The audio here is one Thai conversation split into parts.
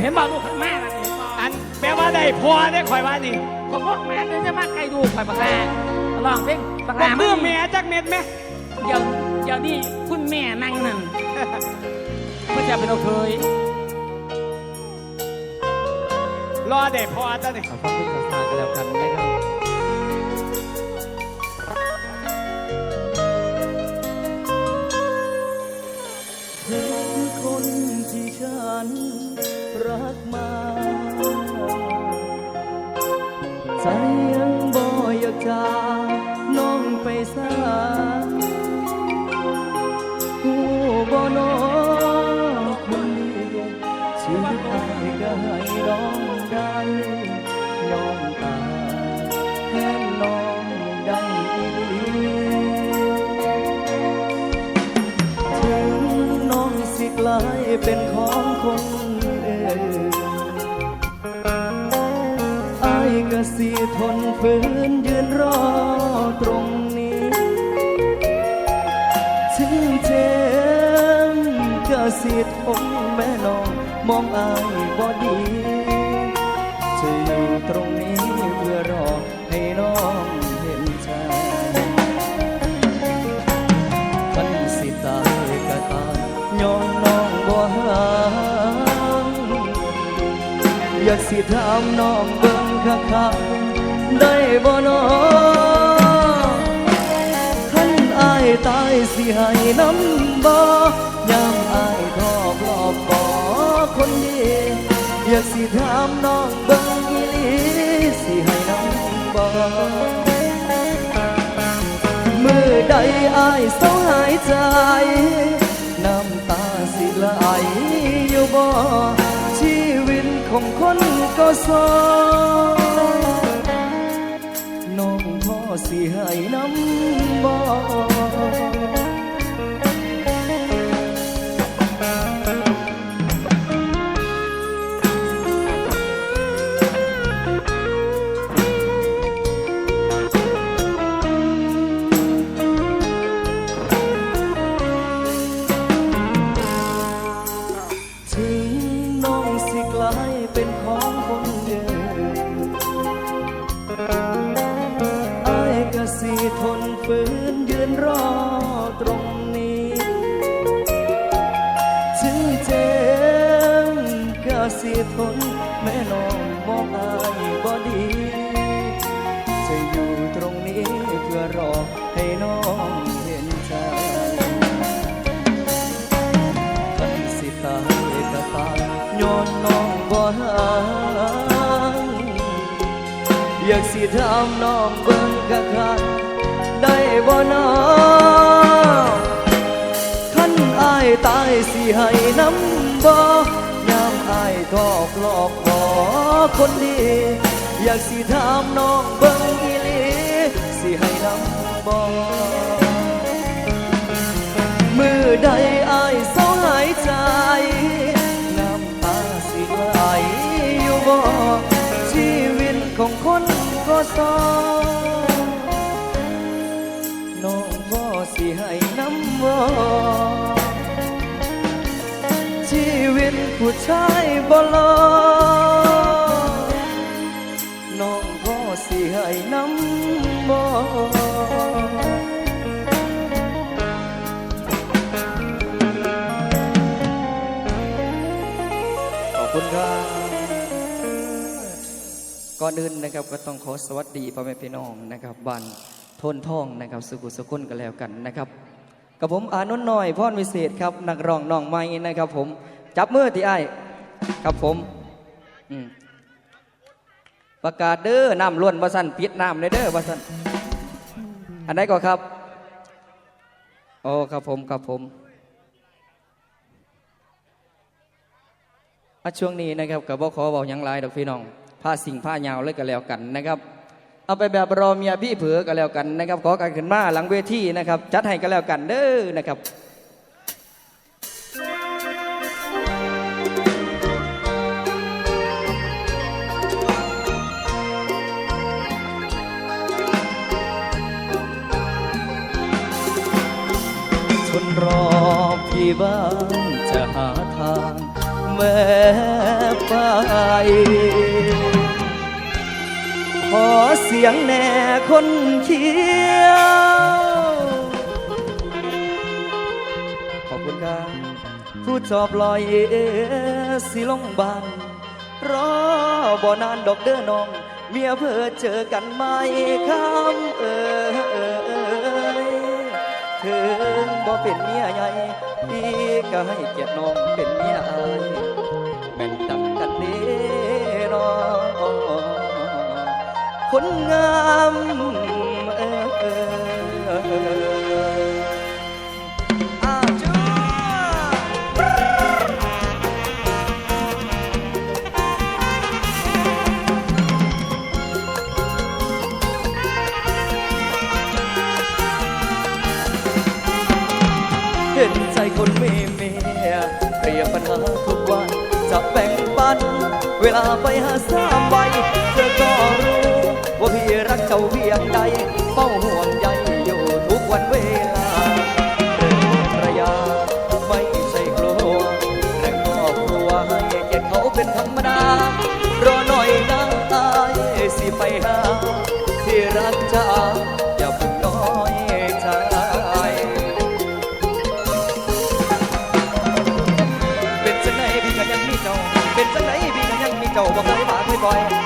เห็นบ่ลูกข้างแม่น่ะเห็นบ่อันแปลว่าได้พอได้ข่อยว่านี่ผมบอกแม่เดี๋ยวจะมาไกลดูข่อยบักแลลองเพลงบักแลบอกมือแม่จักเม็ดไหมเดี๋ยวเดี๋ยวนี้คุณแม่นั่งนั่นเพื่อจะเป็นโอเคยรอได้พอจ้ะนี่ขอบคุณภาษากันแล้วกันนะครับเธอคือคนที่ฉัน รักมา ใจยังบ่อยากจาน้องไปสาหูบ่น้องคนดีชีวิตอายก็ให้น้องได้ยอมตายแทนน้องได้อีลีถึงน้องสิกลายเป็นของคน ทนฝืนยืนรอตรงนี้ถึงเจ็บก็สิทนแม่น้องมองอายบ่ดีจะอยู่ตรงนี้เพื่อรอให้น้องเห็นใจคันสิตายก็ตายย้อนน้องบ่ห่างอยากสิถามน้องเบิ่งคักๆ ได้บ่นอคันอายตายสิให้น้ำบ่ยามอายทอบรอบบ่คนดีอยากสิถามน้องเบิ่งอีหลีสิให้น้ำบ่มือใดอายเศร้าหายใจน้ำตาสิไหลอยู่บ่ชีวิตของคนก็ส่อ สิให้น้ำบอกิทนแม่น้องมองอายบ่ดี จะอยู่ตรงนี้เพื่อรอให้น้องเห็นใจคันสิตายก็ตายย้อนน้องบ่หางอยากสิถามน้องเบิ่งคักได้บ่น้อคันอายตายสิให้น้ำบ่ ทอกหลอกบ่คนดี อยากสิถามน้องเบิ่งอีหลีสิให้น้ำบ่มือใดอายเศร้าหายใจ น้ำตาสิไหลอยู่บ่ชีวิตของคนก็สอน้องบ่สิให้น้ำบ่ ผู้ชายบ่รอน้องบ่สิให้น้ำบ่ขอบคุณครับ ก่อนอื่นนะครับก็ต้องขอสวัสดีพ่อแม่พี่น้องนะครับบ้านทนท่องนะครับสุขุสุขุนกันแล้วกันนะครับกับผมอานนท์น้อยพรวิเศษครับ นักร้องน้องใหม่นะครับผม จับมือที่ไอ้ครับผมประกาศเด้อน้ำล้วนบาสันปิดน้ำเลยเด้อบาสันอันไหนก็ครับโอ้ครับผมครับผมอะช่วงนี้นะครับกับบ่ขอบอกยังหลายดอกพี่น้องผ้าสิ่งผ้ายาวเลยก็แล้วกันนะครับ เอาไปแบบรอเมียพี่เผือก็แล้วกันนะครับ ขอการขึ้นมาหลังเวทีนะครับ จัดให้ก็แล้วกันเด้อนะครับ รอพี่บ้างจะหาทางแวบไป ขอเสียงแน่คนเขียว ขอบคุณครับผู้จอบลอยสิลงบานรอบ่นานดอกเด้อน้อง เมียเพื่อเจอกันไหมคำเอ่ยถึง บ่เป็นเมียใหญ่พี่ก็ให้เกียรติน้องเป็นเมียอายแบ่งตังกันเด้น้องคนงาม เวลาไปหาสามใบเธอก็รู้ ว่าพี่รักเจ้าเพียงใดเฝ้าห่วง พี่ก็ยังมีเ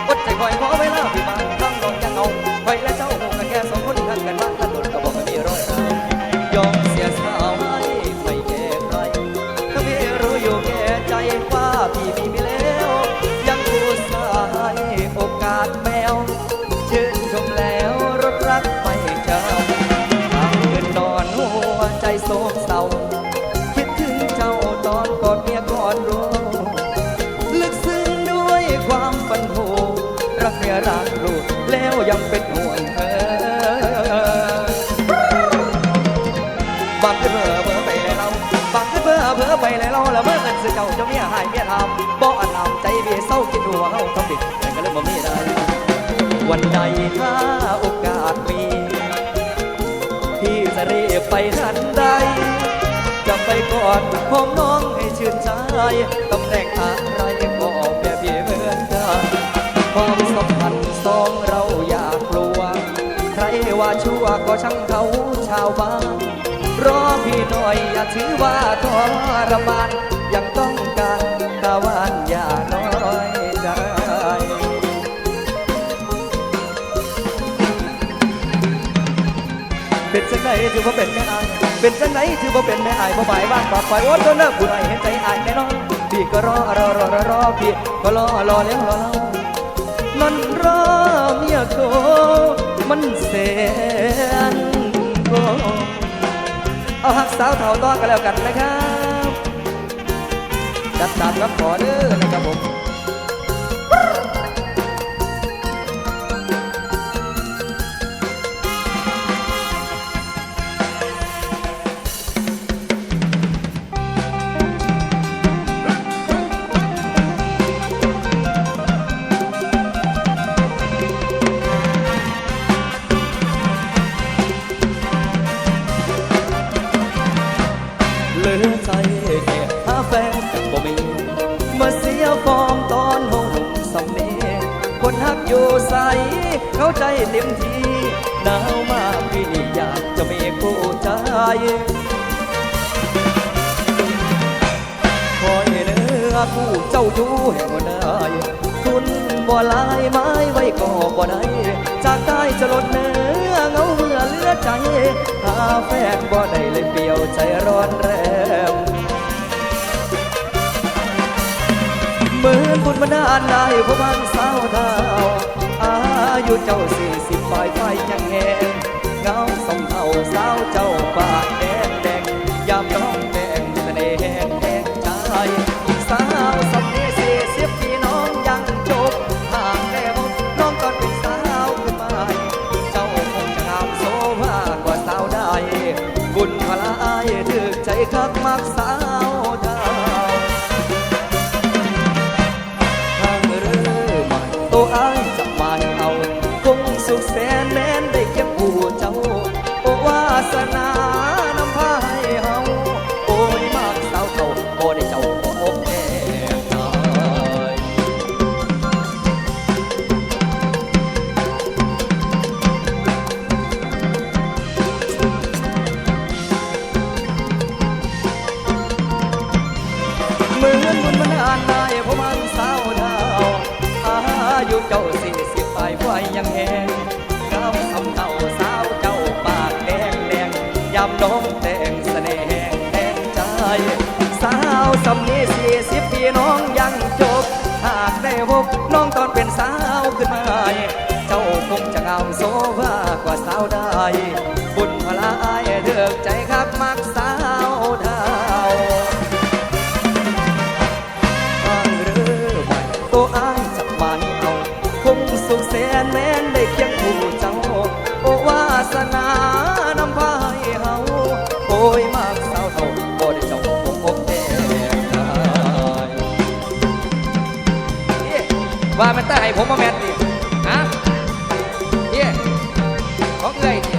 อดหอมน้องให้ชื่นใจตำแหน่งอะไรก็แบบพี่เหมือนกันความสัมพันธ์สองเราอยากลัว ใครว่าชั่วก็ช่างเขาชาวบ้านรอพี่หน่อยอย่าถือว่าทรมานยังต้องการตะวันอย่าน้อยใจเป็นจังไหนถือว่าเป็นแม่อาย เป็นจังไหนถือว่าเป็นแม่อายบ่หมายว่างปากปล่อยโอ้ตัวเลิกผู้ใดเห็นใจอายแน่นอนพี่ก็รอรอรอรอรอพี่ก็รอรอแล้วรอเล่ามันรอเมียโกมันเสียนโกเอาหักสาวเท่าต่อกันแล้วกันนะครับจัดตามรับขอเด้อนะครับผม มือนบุญมานานได้พราะบางสาวดาว อายุเจ้าสี่สิบปลายไฟยังแหงเงาสองเท่าสาวเจ้าป่า ยังแหงก้าวสำเนาสาวเจ้าปากแดงแดงยำน้องแต่งเสน่ห์แทงใจ สาวสำนีสี่สิบปีน้องยังจบ หากได้พบน้องตอนเป็นสาวขึ้นมา เจ้าคงจะงามโซภากว่าสาวได้ บุญพลายเดือกใจครับมักสาวดาว ว่ามันตาให้ผมมาแมนดิฮะเอ๊ะของเอ้ยดิ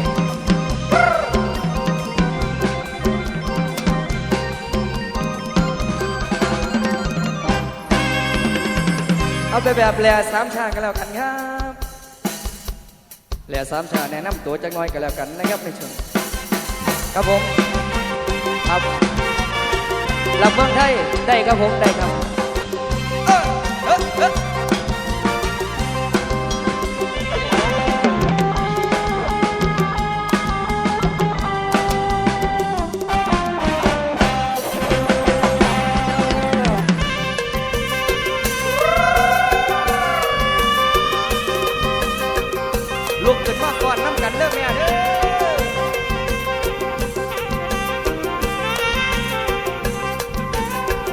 เอาไปแบบแหล่สามชากันแล้วกันครับแหล่สามชาแนะนำตัวจักน้อยกันแล้วกันนะครับในช่วงครับผมครับลำเมืองไทยได้ครับผมได้ครับ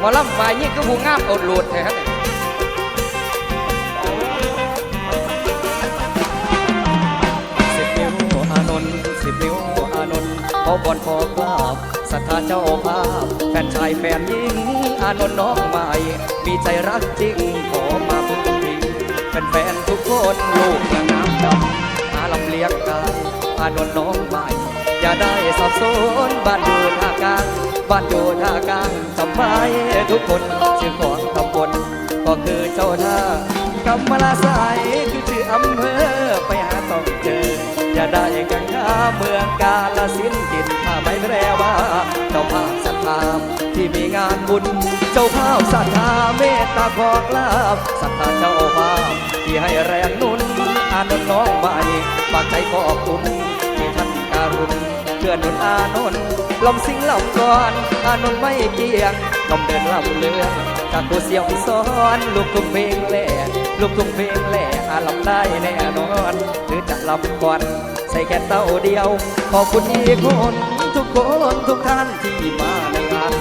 มอลำฝ่ายยิ่งก็ผู้งามอดหลุดเลยครับเนี่ยสิบนิ้วอานนท์สิบนิ้วอานนท์ขอบอลขอภาพศรัทธาเจ้าภาพแฟนชายแฟนหญิงอานนท์น้องใหม่มีใจรักจริงขอมาพึ่งพิงเป็นแฟนทุกคนลูกนางงามดำอาลำเลี้ยงกายอานนท์น้องใหม่ อย่าได้สับสนบ้านอยู่ท่ากลางบ้านอยู่ท่ากลางจำไว้ทุกคนชื่อของตำบลก็คือเจ้าท่ากำมะลาสายคือชื่ออำเภอไปหาต้องเจอ อย่าได้กังขาเมืองกาลสินกินถ้าไม่แปลว่าเจ้าภาพศรัทธาที่มีงานบุญ เจ้าภาพศรัทธาเมตตาขอกลาบศรัทธาเจ้าภาพที่ให้แรงนุนอานนท์น้องใหม่ฝากใจขอบคุณที่ท่าน การุณเพื่อนนนอานนท์ลำสิงลำก่อนอานนท์ไม่เกี่ยงลำเดินลำเลืองจากตัวเสียงสอนลูกทุ่งเพลงแหล่ลูกทุ่งเพลงแหล่อาลำได้แน่นอนหรือจะลำก่อนใส่แค่เต้าเดียวขอบคุณอีกคนทุกคนทุกท่านที่มาในงาน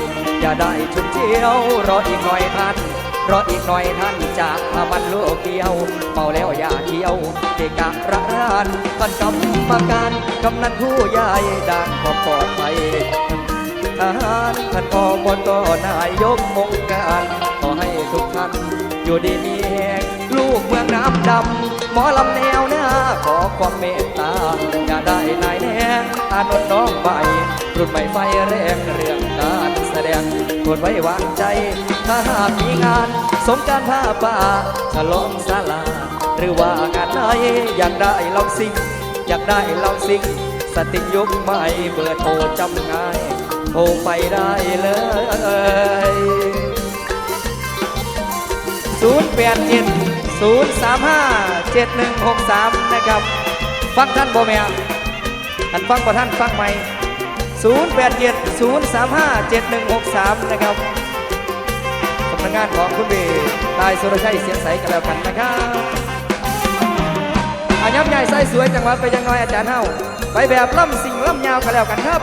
อย่าได้ชุดเที่ยวรออีกหน่อยท่าน รออีกหน่อยท่านจากอามันโลกเดียวเมาแล้วอย่าเที่ยวเกกะระรานท่านกรรมการกำนันผู้ใหญ่ด่านความปลอดภัยทหารท่านอบตนายกมงการขอให้ทุกท่านอยู่ดีมีแหงลูกเมืองน้ำดำหมอลำแนวหน้าขอความเมตตา อย่าได้นายแนงอานนท์น้องใหม่รุ่นใหม่ไฟแรงเรื่อง โปรดไว้วางใจ ถ้าหากมีงาน สงการผ้าป่าฉลองศาลา หรือว่างานไหนอยากได้ลองสิงอยากได้ลองสิงสติยุคใหม่เบอร์โทรจำง่ายโทรไปได้เลย0 8 7 0 3 5 7 1 6 3นะครับ ฟังท่านบ่แม่ท่านฟังบ่ท่านฟังไหม 0 8 7 0 3 5 7 1 6 3 นะครับสำนักงานของคุณเบตายสุรชัยเสียงใสกันแล้วกันนะครับอายับใหญ่ไส้สวยจังหวัดไปยังน้อยอาจารย์เฮาไปแบบล่ำสิ่งล่ำยาวกันแล้วกันครับ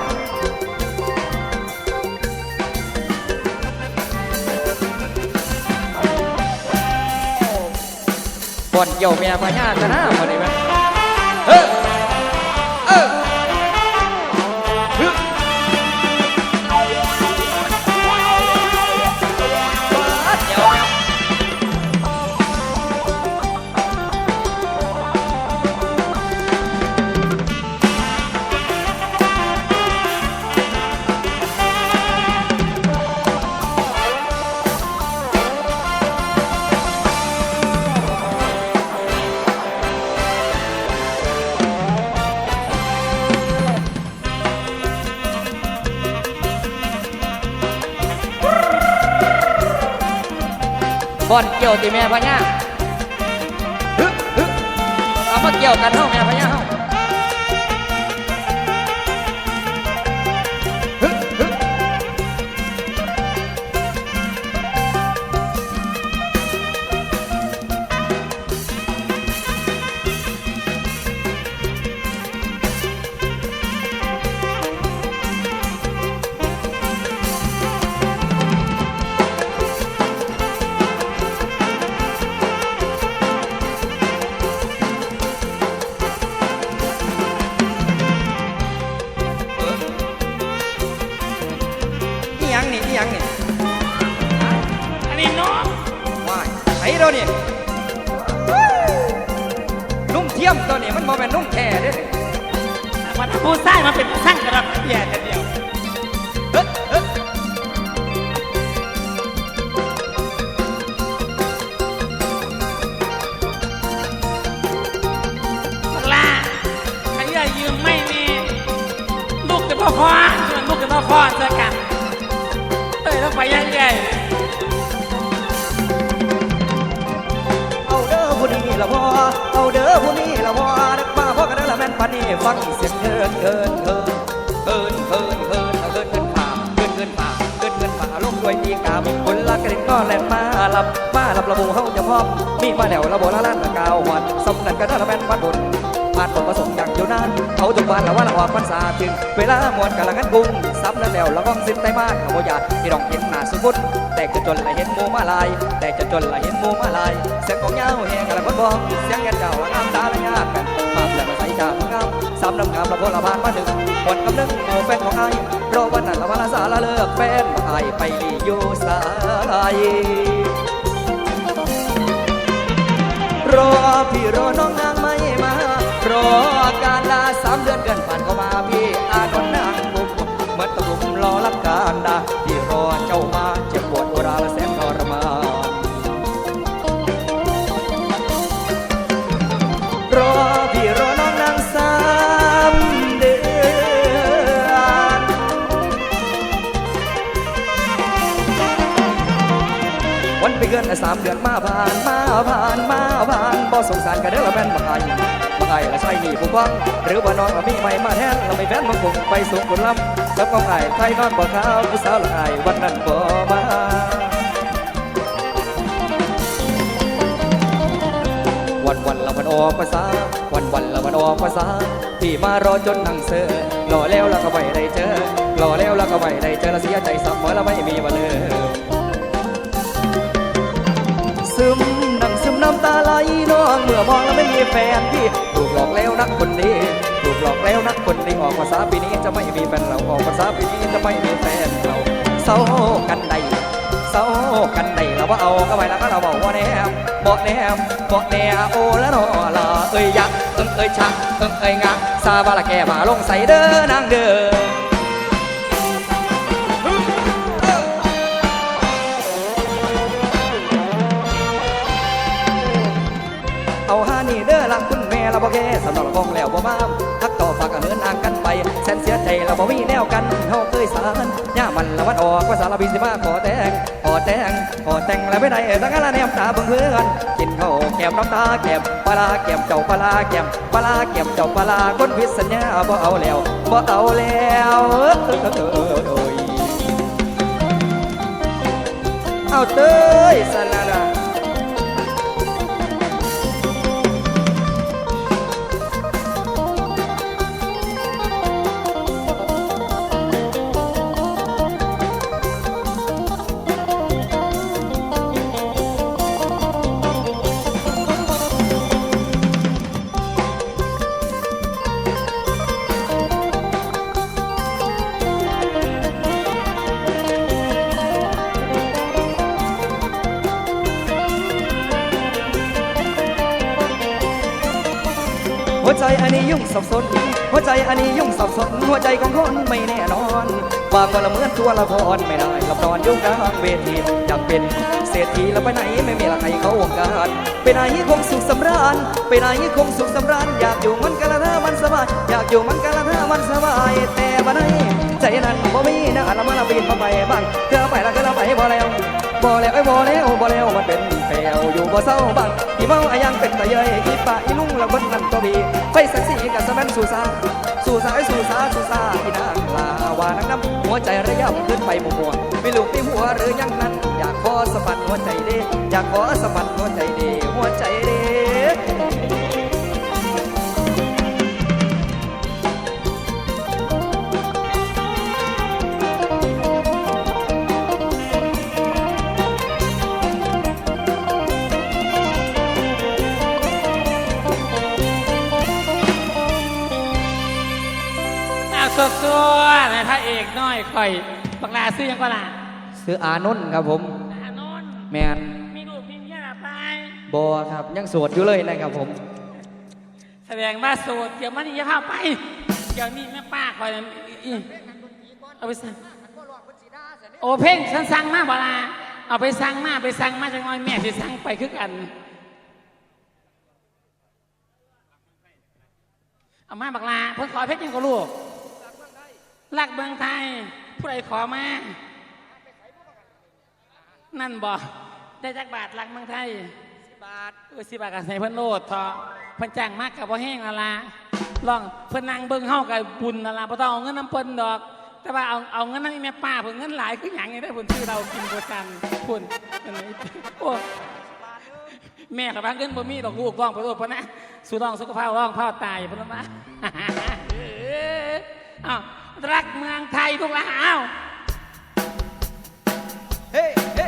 บ่อนเกี่ยวแม่พญาชนะมาได้ไหม ยวติแม่พญาฮึฮึเอามาเกี่ยวกันเฮาแม่พญา ฟังเสียงเกินเกินเกินเกินเกินเกินเอาเกินเกินป่าเกินเกินป่าเกินเกินป่าลงด้วยตีกามคนละกระดิ่งก็แล่นมาหลับมาหลับระบุเฮาจะพร้อมมีมาแล้วระบบละล้านละกาววันสำนักกันเด้อละแม่นปานบนผ่านผลผสมอย่างเดียวนานเขาจุกบานล้วว่าละออกพรรษาถึงเวลามวนกะละกันกุ้งซ้ำแล้วแล้วละก้องสิ้นไตมานขบอยาที่รองเห็นหน้าสมมุตแต่จะจนละเห็นหมูมาลาย แต่จะจนละเห็นหมูมาลายเสียงของเงาแหงกะละคนบอกเสียงยันเจ้าละงามตาละยากกันมาเปลี่ยนมาใส่จาก สามลำน้ำงามละโพละพานมาถึงคนกำลังโมแฟนของไอ้รอวันนั้นละวันละสาละเลิกแฟนไอ้ไปอยู่สายรอพี่รอน้องนางไม่มารอการลาสามเดือนเกินผ่านเข้ามาพี่อานน วันไปเกินสามเดือนมาผ่านมาผ่านมาผ่านบ่สงสารกันเด้อละแม่นบักไอ้บักไอ้ละใช่นี่ผู้ฟัง หรือว่าน้องมีใหม่มาแทนละไม่แฟนมังคงไปสูงคนลำแล้วก็ไอ้ไทยนอนบ่ขาวผู้สาวละไอ้วันนั้นบ่มาวันวันละวันออกภาษา วันวันละวันออกภาษาที่มารอจนนั่งเสือรอแล้วแล้วก็ไม่ได้เจอรอแล้วแล้วก็ไม่ได้เจอล้วเสียใจสักเมื่อล้วไม่มีวันเลย ซึมนั่งซึมน้ำตาไหลน้องเมื่อมองแล้วไม่มีแฟนพี่ถูกหลอกแล้วนักคนนี้ถูกหลอกแล้วนักคนนี้ออกภาษาปีนี้จะไม่มีแฟนเราออกภาษาปีนี้จะไม่มีแฟนเราเศร้ากันใดเศร้ากันใดเราว่าเอาก็ไปแล้วก็เราบอกว่าแนมบอกแนมบอกแนโอแล้วนอละเอ้ยยักเอ้ยชักเอิงเอ้ยงะซาบาละแกมาลงใส่เด้อนางเด้อ บ่แก่สำหรับกองแล้วบ่มาทักต่อฝากกันเหินทางกันไปแสนเสียใจเราบ่มีแนวกันเฮาเคยสารย่ามันละวันออกว่าสารบินสิมาขอแต่งขอแต่งขอแต่งแล้วไม่ได้สังกัละแนมตาเบิ่งเพื่อนกินข้าวแก้มน้ำตาแก้มปลาแก้มเจ้าปลาแก้มปลาแก้มเจ้าปลาคนผิดสัญญาบ่เอาแล้วบ่เอาแล้วเอาเต้ยส สับสน หัวใจอันนี้ยุ่งสับสน หัวใจของคนไม่แน่นอนบางคนละเมือนตัวละครไม่ได้หลับนอนยุ่งกลางเวทีอยากเป็นเศรษฐีแล้วไปไหนไม่มีละใครเขาวงการไปไหนคงสุขสำราญไปไหนคงสุขสำราญอยากอยู่มันกันละถ้ามันสบายอยากอยู่มันกันละถ้ามันสบายแต่บัดนี้ใจนั้นบ่มีนะละมาละบินมาไปบ้างเธอไปละเธอละไปบ่แล้วบ่แล้วไอ้บ่แล้วบ่แล้วมันเป็นวอยู่บ่เศร้าบังอีเมาอายังเป็นตะเยยอีป่าอีลุงละบิ้นั่นตัวบี สู่ซาสู่สาไอ้สู่สาสู่ซาที่นางลาวานังน้ำหัวใจระยำขึ้นไปมัวมัวมีลูกที่หัวหรือยังนั้น อยากขอสะบัดหัวใจเด้อยากขอสะบัดหัวใจเด้ ข่อยบักลาซื้อยังก็ล่ะซื้ออานนท์ครับผมอานนท์แมนมีลูกมีเมียละไป บอครับยังโสดอยู่เลยนะครับผม แสดงว่าโสดเดี๋ยวมันจะเข้าไป เดี๋ยวนี้แม่ป้าคอยน่ะอีเอาไปสั่งโอเพ่งฉันสั่งมาบ่ลาเอาไปสั่งมาไปสั่งมาจังน้อยแม่สิสั่งไปคือกัน เอามาบักลาเพิ่นขอเพชรยังก็ลูกรักเมืองไทย ผู้ใดขอมานั่นบ่ได้จักบาทรักเมืองไทยสิบาทเออสิบาทกับใส่เพิ่นโลดเถอะเพิ่นจ้างมากกับบ่แห้งละละลองเพิ่นนั่งเบิ่งเฮากับบุญละละบ่ต้องเอาเงินน้ำเพิ่นดอก แต่ว่าเอาเอาเงินน้ำแม่ป้าเพิ่นเงินหลายคือหยังนี่ได้อเพิ่นซื้อเรากินบ่ทันพุ่นอันนี้โอ้แม่กับบ้านเงินบ่มีดอกลูกร้องไปโลดเพิ่นนะสู้ร้องสุขภาพร้องเผาตายเพิ่นว่าเอออ้าว รักเมืองไทยพวกเราอ้าว เฮ้เฮ้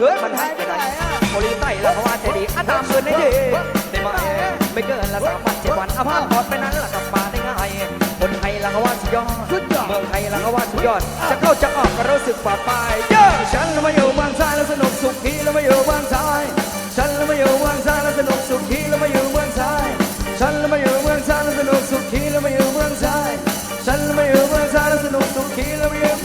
เฮ้ยมันให้ไปไหนโมลีไต้แล้วเขาว่าจะดีอันตามเงินได้ดีได้ไหมไม่เกินละสามวันเจ็ดวันอาภาพกอดไปนั้นละกลับมาได้ง่ายคนไทยละเขาว่าสุดยอดเมืองไทยละเขาว่าสุดยอด จะเข้าจะออกก็รู้สึกปลอดภัยเยอะฉันแล้วมาอยู่เมืองไทยแล้วสนุกสุขทีแล้วมาอยู่เมืองไทยฉันแล้วมาอยู่เมืองไทยแล้วสนุกสุขทีแล้วมาอยู่เมืองไทยฉันแล้วมาอยู่เมืองไทยแล้วสนุกสุขทีแล้วมาอยู่เมืองไทยฉันแล้วมาอยู่เมืองไทยแล้วสนุกสุขทีแล้วมาอยู่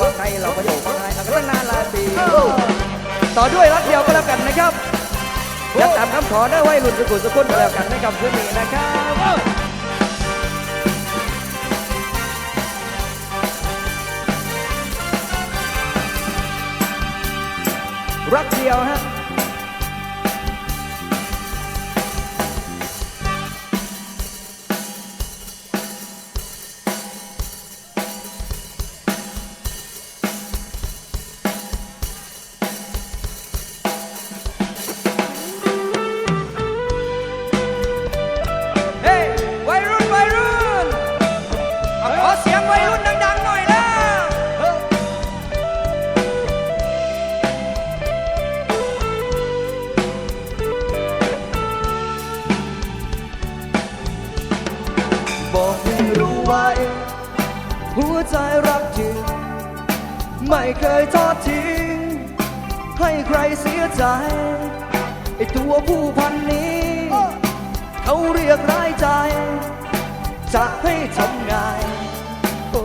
บางไทยเราประโยคบางไทยอักรนานหลายปีต่อด้วยรักเดียวก็แล้วกันนะครับอยากถามคำขอได้ไว้หลุดสุขสุขุนก็แล้วกันในคำเพื่อนี้นะครับรักเดียวฮะ หัวใจรักจริง ไม่เคยทอดทิ้ง ให้ใครเสียใจ ไอตัวผู้พันนี้ เขาเรียกร้ายใจ จะให้ทำไงโอ้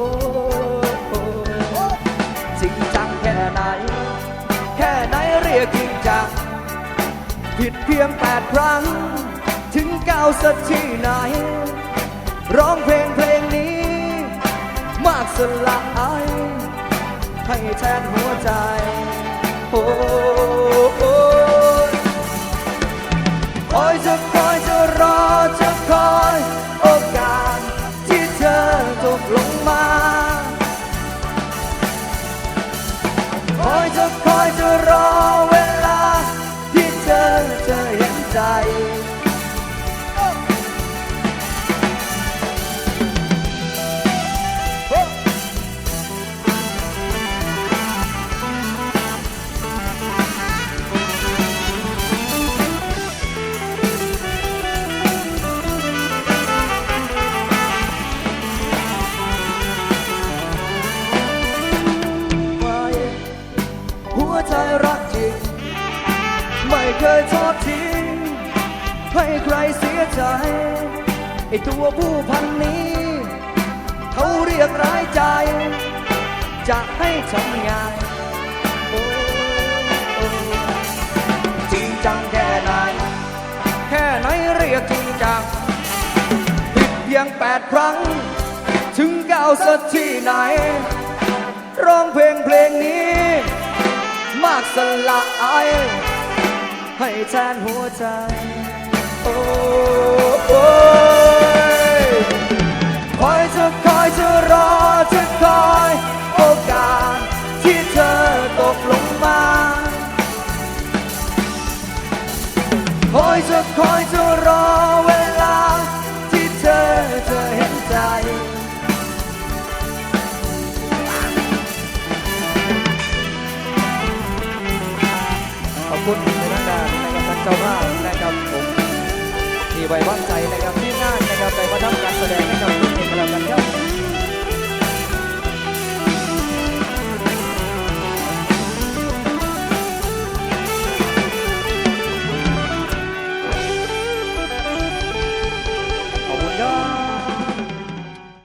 จริงจังแค่ไหน แค่ไหนเรียกจริงจัง ผิดเพียงแปดครั้ง ถึงเก้าสักที่ไหน ร้องเพลงเพลงนี้ากสลายให้แทนหัวใจ โอ้โอ้คอยจะคอยจะรอจะคอยโอกาสที่เธอตกลงมาคอยจะคอยจะรอากสละอายให้แทนหัวใจโอ้โอ้ยคอยจะคอยจะรอจะคอยโอกาสที่เธอตกลงมาคอยจะคอยจะรอเว